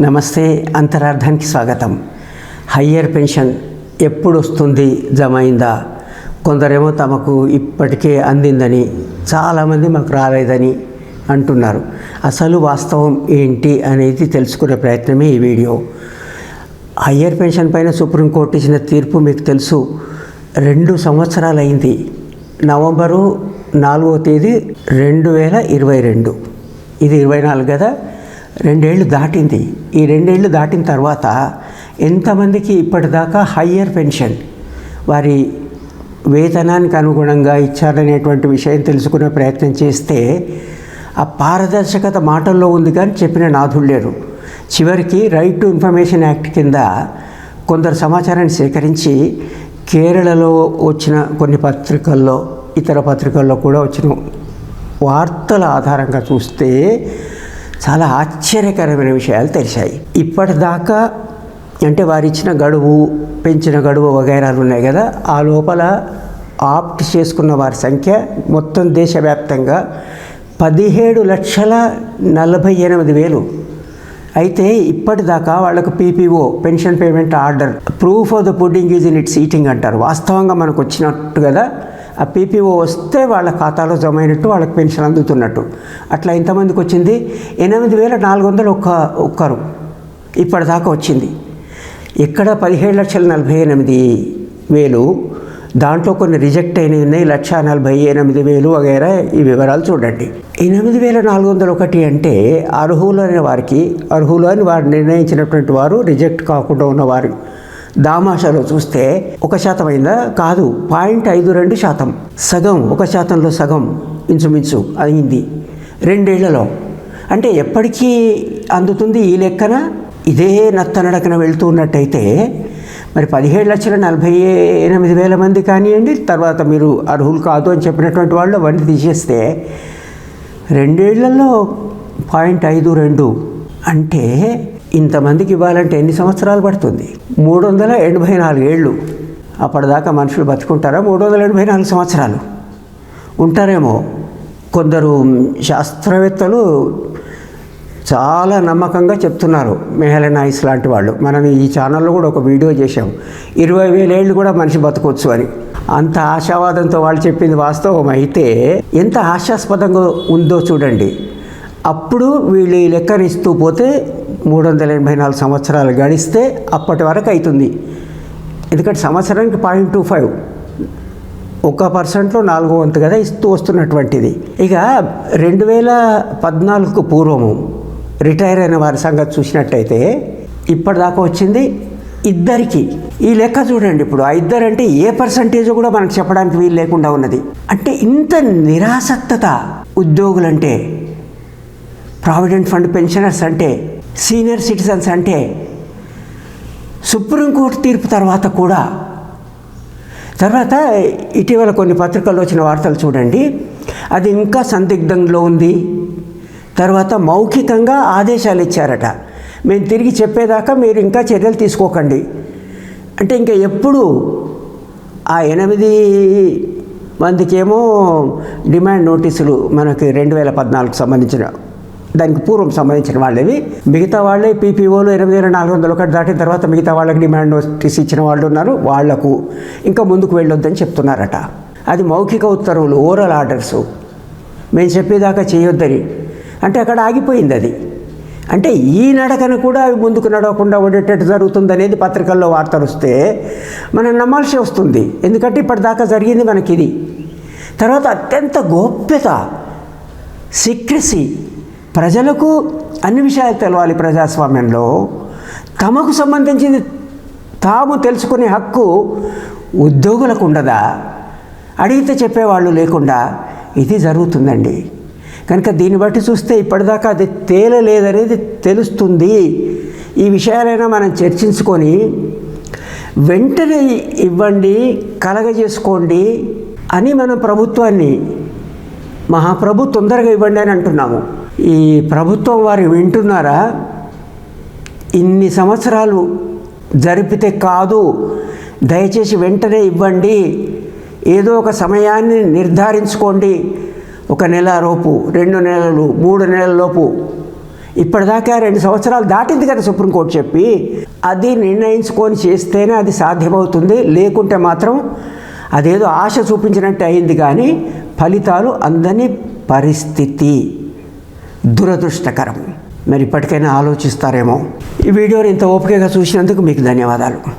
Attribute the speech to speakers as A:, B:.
A: నమస్తే అంతరార్థానికి స్వాగతం. Higher pension ఎప్పుడు వస్తుంది జమ అయిందా కొందరేమో తమకు ఇప్పటికే అందిందని చాలామంది మాకు రాలేదని అంటున్నారు. అసలు వాస్తవం ఏంటి అనేది తెలుసుకునే ప్రయత్నమే ఈ వీడియో. హయ్యర్ పెన్షన్ పైన సుప్రీంకోర్టు ఇచ్చిన తీర్పు మీకు తెలుసు. రెండు సంవత్సరాలైంది. నవంబరు నాలుగో తేదీ రెండు వేల ఇరవై రెండు. ఇది ఇరవై నాలుగు కదా? రెండేళ్ళు దాటింది. ఈ రెండేళ్ళు దాటిన తర్వాత ఎంతమందికి ఇప్పటిదాకా హయ్యర్ పెన్షన్? వారి వేతనానికి అనుగుణంగా ఇచ్చారనేటువంటి విషయం తెలుసుకునే ప్రయత్నం చేస్తే ఆ పారదర్శకత మాటల్లో ఉంది కానీ చెప్పిన నాథులు లేరు. చివరికి రైట్ టు ఇన్ఫర్మేషన్ యాక్ట్ కింద కొందరు సమాచారాన్ని సేకరించి కేరళలో వచ్చిన కొన్ని పత్రికల్లో ఇతర పత్రికల్లో కూడా వచ్చిన వార్తల ఆధారంగా చూస్తే చాలా ఆశ్చర్యకరమైన విషయాలు తెలిసాయి. ఇప్పటిదాకా అంటే వారు ఇచ్చిన గడువు పెంచిన గడువు వగైరాలు ఉన్నాయి కదా ఆ లోపల ఆప్ట్ చేసుకున్న వారి సంఖ్య మొత్తం దేశవ్యాప్తంగా పదిహేడు లక్షల నలభై ఎనిమిది వేలు. అయితే ఇప్పటిదాకా వాళ్ళకు PPO pension payment order proof of the pudding is in its eating అంటారు. వాస్తవంగా మనకు వచ్చినట్టు కదా ఆ పీపీఓ వస్తే వాళ్ళ ఖాతాలో జమ అయినట్టు వాళ్ళకి పెన్షన్ అందుతున్నట్టు. అట్లా ఇంతమందికి వచ్చింది. ఎనిమిది వేల నాలుగు వందలు ఒక్క ఒక్కరు ఇప్పటిదాకా వచ్చింది. ఇక్కడ పదిహేడు లక్షల నలభై ఎనిమిది వేలు దాంట్లో కొన్ని రిజెక్ట్ అయినవి ఉన్నాయి. లక్ష నలభై ఎనిమిది వేలు వగైరా ఈ వివరాలు చూడండి. ఎనిమిది వేల నాలుగు వందల ఒకటి అంటే అర్హులు అనే వారికి అర్హులు అని వారు నిర్ణయించినటువంటి వారు రిజెక్ట్ కాకుండా ఉన్నవారు దామాషాలో చూస్తే ఒక శాతం అయిందా కాదు పాయింట్ ఐదు రెండు శాతం. సగం ఒక శాతంలో సగం ఇంచుమించు అయింది. రెండేళ్ళలో. అంటే ఎప్పటికీ అందుతుంది ఈ లెక్కన? ఇదే నత్తనడకన వెళ్తూ ఉన్నట్టయితే మరి పదిహేడు లక్షల నలభై ఎనిమిది వేల మంది కానివ్వండి తర్వాత మీరు అర్హులు కాదు అని చెప్పినటువంటి వాళ్ళు అవన్నీ తీసేస్తే రెండేళ్ళలో పాయింట్ ఐదు రెండు. అంటే ఇంతమందికి ఇవ్వాలంటే ఎన్ని సంవత్సరాలు పడుతుంది? మూడు వందల ఎనభై నాలుగేళ్ళు అప్పటిదాకా మనుషులు బతుకుంటారా? మూడు వందల ఎనభై నాలుగు సంవత్సరాలు. ఉంటారేమో. కొందరు శాస్త్రవేత్తలు చాలా నమ్మకంగా చెప్తున్నారు మెహల నాయిస్ లాంటి వాళ్ళు. మనం ఈ ఛానల్లో కూడా ఒక వీడియో చేశాం. ఇరవై వేలేళ్ళు కూడా మనిషి బతకొచ్చు అని. అంత ఆశావాదంతో వాళ్ళు చెప్పింది వాస్తవం అయితే ఎంత ఆశాస్పదంగా ఉందో చూడండి. అప్పుడు వీళ్ళు ఈ లెక్కను ఇస్తూ పోతే మూడు వందల ఎనభై నాలుగు సంవత్సరాలు గడిస్తే అప్పటి వరకు అవుతుంది ఎందుకంటే సంవత్సరానికి పాయింట్ టూ ఫైవ్. ఒక పర్సెంట్లో నాలుగో వంతు కదా ఇస్తూ వస్తున్నటువంటిది. ఇక రెండు వేల పద్నాలుగుకు పూర్వము రిటైర్ అయిన వారి సంగతి చూసినట్టయితే ఇప్పటిదాకా వచ్చింది ఇద్దరికి. ఈ లెక్క చూడండి ఇప్పుడు ఆ ఇద్దరు అంటే ఏ పర్సంటేజ్ కూడా మనకు చెప్పడానికి వీలు లేకుండా ఉన్నది. అంటే ఇంత నిరాసక్తత ఉద్యోగులంటే ప్రావిడెంట్ ఫండ్ పెన్షనర్స్ అంటే సీనియర్ సిటిజన్స్ అంటే సుప్రీంకోర్టు తీర్పు తర్వాత కూడా తర్వాత ఇటీవల కొన్ని పత్రికల్లో వచ్చిన వార్తలు చూడండి. అది ఇంకా సందిగ్ధంలో ఉంది. తర్వాత మౌఖికంగా ఆదేశాలు ఇచ్చారట. మేము తిరిగి చెప్పేదాకా మీరు ఇంకా చర్యలు తీసుకోకండి. అంటే ఇంకా ఎప్పుడు ఆ ఎనిమిది మందికేమో డిమాండ్ నోటీసులు మనకి రెండు వేల పద్నాలుగు సంబంధించిన దానికి పూర్వం సంబంధించిన వాళ్ళవి. మిగతా వాళ్ళే పీపీఓలు ఎనిమిది వేల నాలుగు వందలు ఒకటి దాటిన తర్వాత మిగతా వాళ్ళకి డిమాండ్ నోటీస్ ఇచ్చిన వాళ్ళు ఉన్నారు. వాళ్ళకు ఇంకా ముందుకు వెళ్ళొద్దని చెప్తున్నారట. అది మౌఖిక ఉత్తర్వులు ఓరల్ ఆర్డర్స్. మేము చెప్పేదాకా చేయొద్దని. అంటే అక్కడ ఆగిపోయింది అది. అంటే ఈ నడకను కూడా అవి ముందుకు నడవకుండా ఉండేటట్టు జరుగుతుంది అనేది పత్రికల్లో వార్తలు వస్తే మనం నమ్మాల్సి వస్తుంది. ఎందుకంటే ఇప్పటిదాకా జరిగింది మనకి ఇది తర్వాత అత్యంత గోప్యత సీక్రసీ ప్రజలకు అన్ని విషయాలు తెలవాలి ప్రజాస్వామ్యంలో. తమకు సంబంధించింది తాము తెలుసుకునే హక్కు ఉద్యోగులకు ఉండదా? అడిగితే చెప్పేవాళ్ళు లేకుండా ఇది జరుగుతుందండి. కనుక దీన్ని బట్టి చూస్తే ఇప్పటిదాకా అది తేలలేదనేది తెలుస్తుంది. ఈ విషయాలైనా మనం చర్చించుకొని వెంటనే ఇవ్వండి కలగజేసుకోండి అని మనం ప్రభుత్వాన్ని మహాప్రభు తొందరగా ఇవ్వండి అని అంటున్నాము. ఈ ప్రభుత్వం వారు వింటున్నారా? ఇన్ని సంవత్సరాలు జరిపితే కాదు దయచేసి వెంటనే ఇవ్వండి. ఏదో ఒక సమయాన్ని నిర్ధారించుకోండి. ఒక నెల లోపు రెండు నెలలు మూడు నెలల లోపు. ఇప్పటిదాకా రెండు సంవత్సరాలు దాటింది కదా సుప్రీంకోర్టు చెప్పి. అది నిర్ణయించుకొని చేస్తేనే అది సాధ్యమవుతుంది. లేకుంటే మాత్రం అదేదో ఆశ చూపించినట్టు అయింది కానీ ఫలితాలు అందని పరిస్థితి. దురదృష్టకరం. మరి ఇప్పటికైనా ఆలోచిస్తారేమో? ఈ వీడియోని ఇంత ఓపికగా చూసినందుకు మీకు ధన్యవాదాలు.